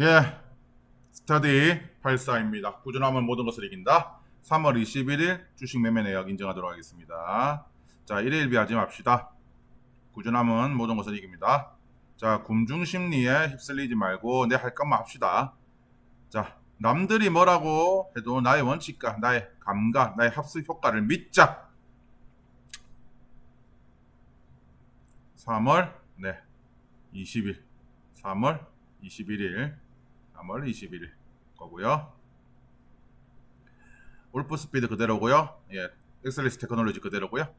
예, 스터디 84입니다. 꾸준함은 모든 것을 이긴다. 3월 21일 주식 매매 내역 인증하도록 하겠습니다. 자, 1일 비하지 맙시다. 꾸준함은 모든 것을 이깁니다. 자, 굶중 심리에 휩쓸리지 말고 내 할 것만 합시다. 자, 남들이 뭐라고 해도 나의 원칙과 나의 감각, 나의 합수 효과를 믿자. 3월 네 20일 3월 21일 3월 21일 거고요. 울프 스피드 그대로고요. 예, 엑셀리스 테크놀로지 그대로고요.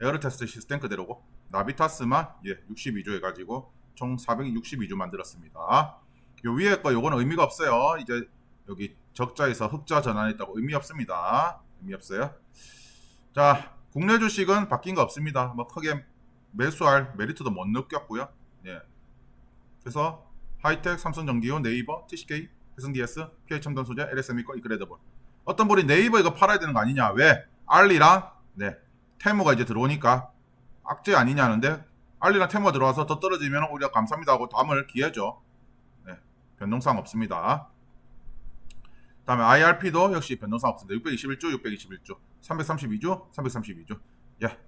에어로 테스트 시스템 그대로고 나비타스만 예, 62조 해가지고 총 462조 만들었습니다. 요 위에 거 요거는 의미가 없어요. 이제 여기 적자에서 흑자 전환했다고 의미 없습니다. 의미 없어요. 자, 국내 주식은 바뀐 거 없습니다. 뭐 크게 매수할 메리트도 못 느꼈고요. 예. 그래서 하이텍, 삼성전기요, 네이버, TCK, 해성DS, PH첨단 소재, LSM이 거 이그레더블. 어떤 분이 네이버 이거 팔아야 되는 거 아니냐? 왜? 알리랑 네 테무가 이제 들어오니까 악재 아니냐는데 알리랑 테무가 들어와서 더 떨어지면 오히려 감사합니다 하고 담을 기회죠. 네, 변동사항 없습니다. 다음에 IRP도 역시 변동사항 없습니다. 621조, 621조, 332조, 332조. 예.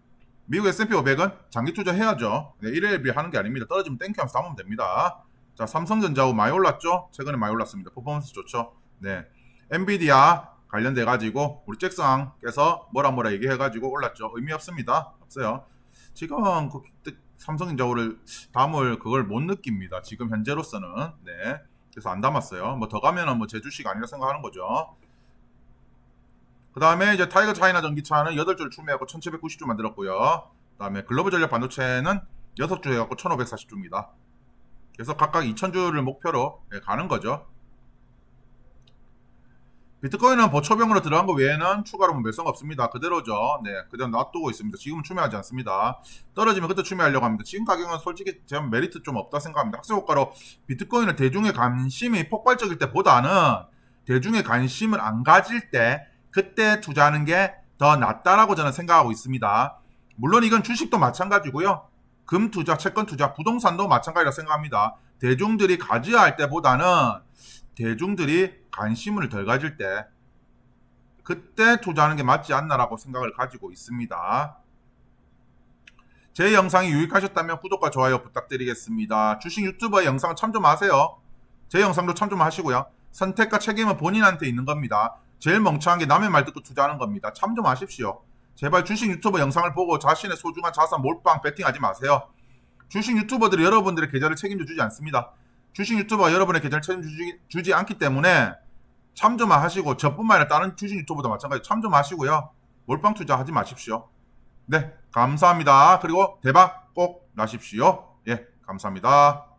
미국 S&P 500은 장기 투자 해야죠. 네, 1일 하는 게 아닙니다. 떨어지면 땡큐하면서 담으면 됩니다. 자, 삼성전자하고 많이 올랐죠? 최근에 많이 올랐습니다. 퍼포먼스 좋죠? 네. 엔비디아 관련돼 가지고 우리 잭슨께서 뭐라 뭐라 얘기해 가지고 올랐죠. 의미 없습니다. 없어요. 지금 그 삼성전자를 담을 그걸 못 느낍니다. 지금 현재로서는 네. 그래서 안 담았어요. 뭐 더 가면은 뭐 제 주식 아니라 생각하는 거죠. 그 다음에 이제 타이거 차이나 전기차는 8주를 출매하고 1790주 만들었고요. 그 다음에 글로벌 전력 반도체는 6주 해갖고 1540주입니다. 그래서 각각 2000주를 목표로 예, 가는 거죠. 비트코인은 보초병으로 들어간 거 외에는 추가로 매수가 없습니다. 그대로죠. 네, 그대로 놔두고 있습니다. 지금은 추매하지 않습니다. 떨어지면 그때 추매하려고 합니다. 지금 가격은 솔직히 제가 메리트 좀 없다 생각합니다. 학습 효과로 비트코인을 대중의 관심이 폭발적일 때보다는 대중의 관심을 안 가질 때 그때 투자하는 게 더 낫다라고 저는 생각하고 있습니다. 물론 이건 주식도 마찬가지고요. 금 투자, 채권 투자, 부동산도 마찬가지라 생각합니다. 대중들이 가져야 할 때보다는 대중들이 관심을 덜 가질 때 그때 투자하는 게 맞지 않나라고 생각을 가지고 있습니다. 제 영상이 유익하셨다면 구독과 좋아요 부탁드리겠습니다. 주식 유튜버 영상 참좀 하세요. 제 영상도 참좀 하시고요. 선택과 책임은 본인한테 있는 겁니다. 제일 멍청한 게 남의 말 듣고 투자하는 겁니다. 참좀 하십시오. 제발 주식 유튜버 영상을 보고 자신의 소중한 자산 몰빵 베팅하지 마세요. 주식 유튜버들이 여러분들의 계좌를 책임져 주지 않습니다. 주식 유튜버가 여러분의 계좌를 책임져 주지, 않기 때문에 참좀 하시고 저뿐만 아니라 다른 주식 유튜버도 마찬가지 참좀 하시고요. 몰빵 투자하지 마십시오. 네, 감사합니다. 그리고 대박 꼭 나십시오. 예, 감사합니다.